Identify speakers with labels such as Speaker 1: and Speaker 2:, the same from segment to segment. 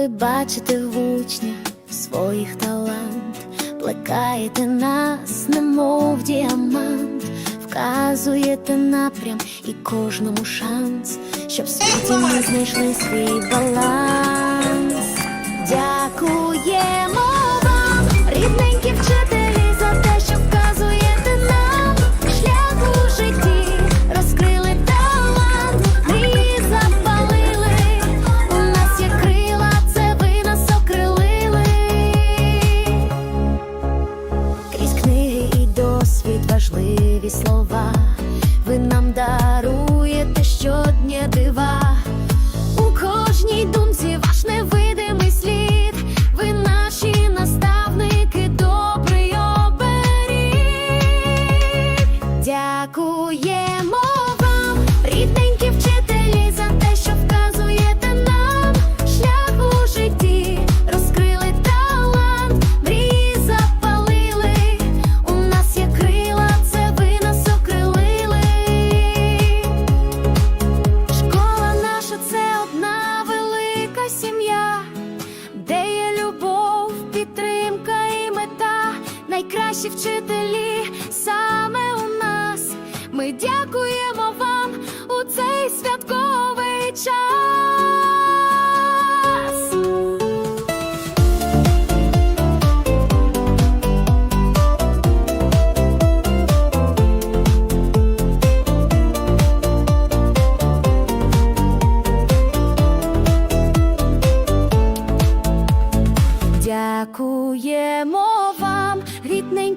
Speaker 1: Ви бачите в учнях своїх талант, плекаєте нас, немов діамант, вказуєте напрям і кожному шанс, щоб в світі ми знайшли свій баланс. Дякуємо слова. Ви нам даруєте щодня дива. У кожній думці ваш невидимий слід. Ви наші наставники, добрий оберіг. Дякуємо Найкращі вчителі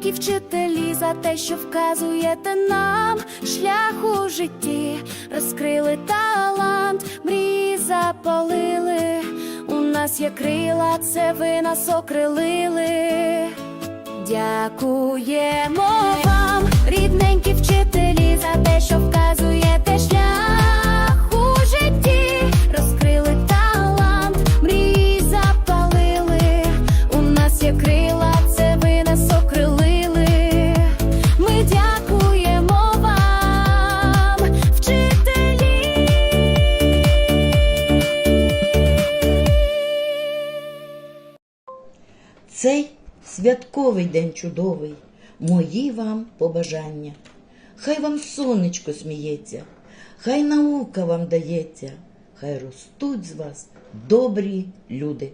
Speaker 1: рідненькі вчителі, за те, що вказуєте нам шлях у житті, розкрили талант, мрії запалили. У нас є крила, це ви нас окрилили. Дякуємо вам,
Speaker 2: Цей святковий день чудовий, мої вам побажання. Хай вам сонечко сміється, хай наука вам дається, хай ростуть з вас добрі люди.